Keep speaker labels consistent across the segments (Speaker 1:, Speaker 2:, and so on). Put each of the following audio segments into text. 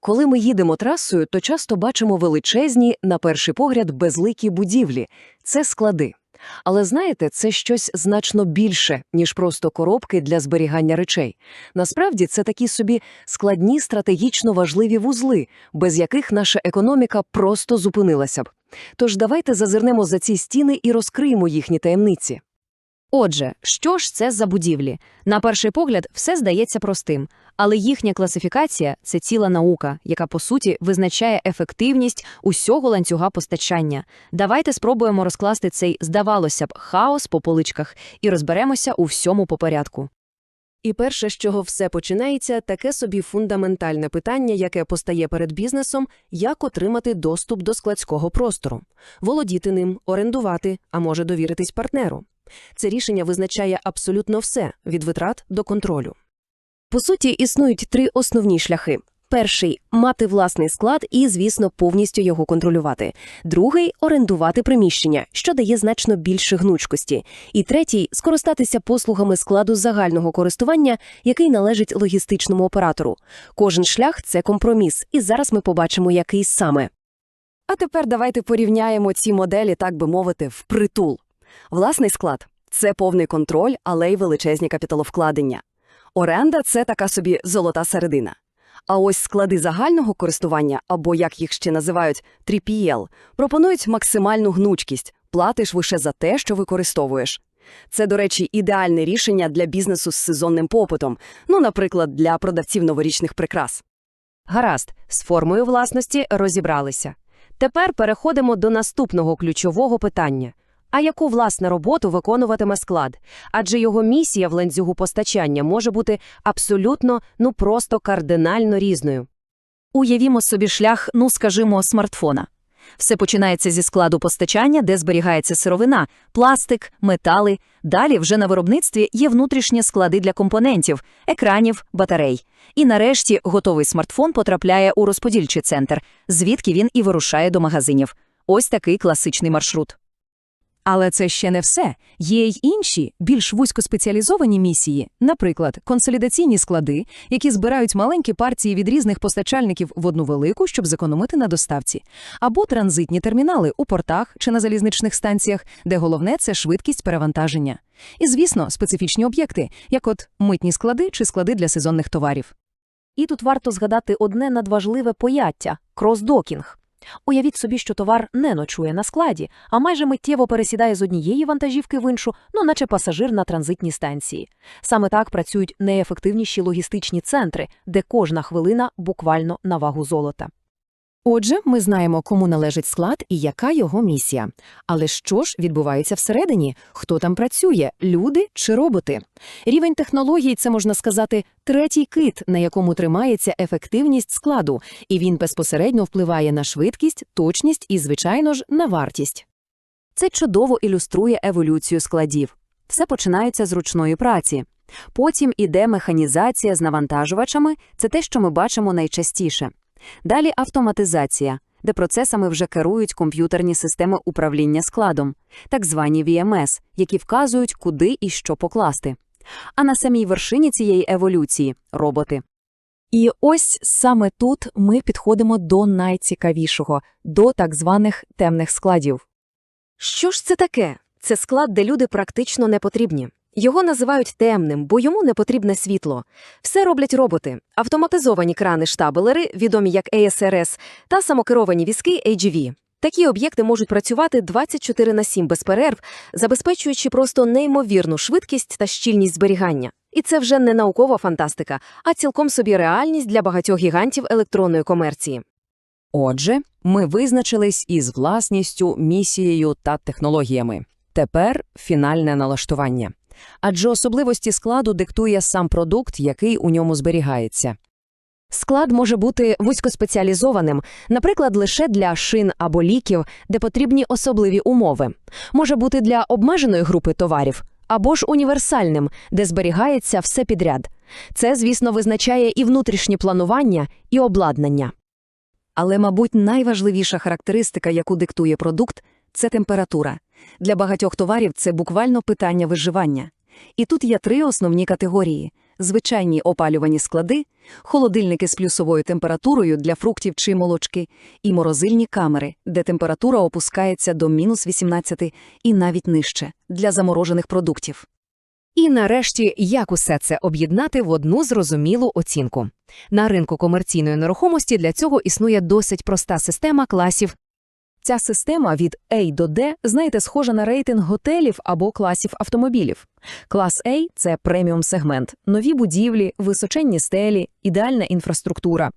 Speaker 1: Коли ми їдемо трасою, то часто бачимо величезні, на перший погляд, безликі будівлі. Це склади. Але знаєте, це щось значно більше, ніж просто коробки для зберігання речей. Насправді це такі собі складні стратегічно важливі вузли, без яких наша економіка просто зупинилася б. Тож давайте зазирнемо за ці стіни і розкриємо їхні таємниці.
Speaker 2: Отже, що ж це за будівлі? На перший погляд, все здається простим, але їхня класифікація це ціла наука, яка по суті визначає ефективність усього ланцюга постачання. Давайте спробуємо розкласти цей, здавалося б, хаос по поличках і розберемося у всьому по порядку.
Speaker 1: І перше, з чого все починається, таке собі фундаментальне питання, яке постає перед бізнесом, як отримати доступ до складського простору, володіти ним, орендувати, а може довіритись партнеру. Це рішення визначає абсолютно все від витрат до контролю. По суті, існують три основні шляхи. Перший мати власний склад і, звісно, повністю його контролювати. Другий орендувати приміщення, що дає значно більше гнучкості. І третій скористатися послугами складу загального користування, який належить логістичному оператору. Кожен шлях це компроміс, і зараз ми побачимо, який саме. А тепер давайте порівняємо ці моделі, так би мовити, впритул. Власний склад це повний контроль, але й величезні капіталовкладення. Оренда це така собі золота середина. А ось склади загального користування, або як їх ще називають 3PL, пропонують максимальну гнучкість, платиш лише за те, що використовуєш. Це, до речі, ідеальне рішення для бізнесу з сезонним попитом, ну, наприклад, для продавців новорічних прикрас.
Speaker 2: Гаразд, з формою власності розібралися. Тепер переходимо до наступного ключового питання. А яку власне роботу виконуватиме склад? Адже його місія в ланцюгу постачання може бути абсолютно, ну просто кардинально різною. Уявімо собі шлях, ну скажімо, смартфона. Все починається зі складу постачання, де зберігається сировина, пластик, метали. Далі вже на виробництві є внутрішні склади для компонентів, екранів, батарей. І нарешті готовий смартфон потрапляє у розподільчий центр, звідки він і вирушає до магазинів. Ось такий класичний маршрут. Але це ще не все. Є й інші, більш вузькоспеціалізовані місії, наприклад, консолідаційні склади, які збирають маленькі партії від різних постачальників в одну велику, щоб зекономити на доставці, або транзитні термінали у портах чи на залізничних станціях, де головне це швидкість перевантаження. І, звісно, специфічні об'єкти, як от митні склади чи склади для сезонних товарів. І тут варто згадати одне надважливе поняття кросдокінг. Уявіть собі, що товар не ночує на складі, а майже миттєво пересідає з однієї вантажівки в іншу, ну наче пасажир на транзитній станції. Саме так працюють найефективніші логістичні центри, де кожна хвилина буквально на вагу золота.
Speaker 1: Отже, ми знаємо, кому належить склад і яка його місія. Але що ж відбувається всередині? Хто там працює люди чи роботи? Рівень технологій це можна сказати третій кит, на якому тримається ефективність складу, і він безпосередньо впливає на швидкість, точність і, звичайно ж, на вартість.
Speaker 2: Це чудово ілюструє еволюцію складів. Все починається з ручної праці. Потім іде механізація з навантажувачами, це те, що ми бачимо найчастіше. Далі автоматизація, де процесами вже керують комп'ютерні системи управління складом, так звані VMS, які вказують, куди і що покласти. А на самій вершині цієї еволюції роботи.
Speaker 1: І ось саме тут ми підходимо до найцікавішого до так званих темних складів. Що ж це таке? Це склад, де люди практично не потрібні. Його називають темним, бо йому не потрібне світло. Все роблять роботи: автоматизовані крани-штабелери, відомі як ASRS, та самокеровані візки AGV. Такі об'єкти можуть працювати 24 на 7 без перерв, забезпечуючи просто неймовірну швидкість та щільність зберігання. І це вже не наукова фантастика, а цілком собі реальність для багатьох гігантів електронної комерції.
Speaker 3: Отже, ми визначились із власністю, місією та технологіями. Тепер фінальне налаштування. Адже особливості складу диктує сам продукт, який у ньому зберігається.
Speaker 2: Склад може бути вузькоспеціалізованим, наприклад, лише для шин або ліків, де потрібні особливі умови. Може бути для обмеженої групи товарів, або ж універсальним, де зберігається все підряд. Це, звісно, визначає і внутрішнє планування, і обладнання.
Speaker 1: Але, мабуть, найважливіша характеристика, яку диктує продукт, це температура. Для багатьох товарів це буквально питання виживання. І тут є три основні категорії:
Speaker 4: звичайні опалювані склади, холодильники з плюсовою температурою для фруктів чи молочки, і морозильні камери, де температура опускається до мінус 18 і навіть нижче, для заморожених продуктів.
Speaker 2: І нарешті, як усе це об'єднати в одну зрозумілу оцінку. На ринку комерційної нерухомості для цього існує досить проста система класів
Speaker 3: Ця система від A до D, знаєте, схожа на рейтинг готелів або класів автомобілів. Клас A – це преміум-сегмент, нові будівлі, височенні стелі, ідеальна інфраструктура.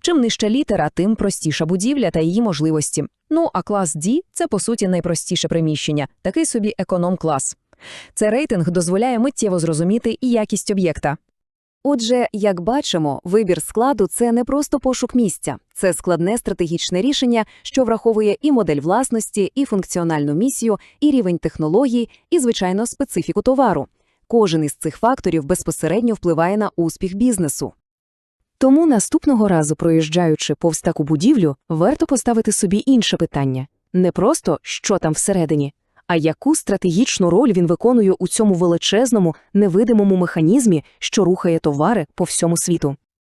Speaker 3: Чим нижча літера, тим простіша будівля та її можливості. Ну, а клас D – це, по суті, найпростіше приміщення, такий собі економ-клас. Цей рейтинг дозволяє миттєво зрозуміти і якість об'єкта.
Speaker 2: Отже, як бачимо, вибір складу це не просто пошук місця, це складне стратегічне рішення, що враховує і модель власності, і функціональну місію, і рівень технологій, і, звичайно, специфіку товару. Кожен із цих факторів безпосередньо впливає на успіх бізнесу. Тому наступного разу, проїжджаючи повз таку будівлю, варто поставити собі інше питання не просто що там всередині, а яку стратегічну роль він виконує у цьому величезному, невидимому механізмі, що рухає товари по всьому світу.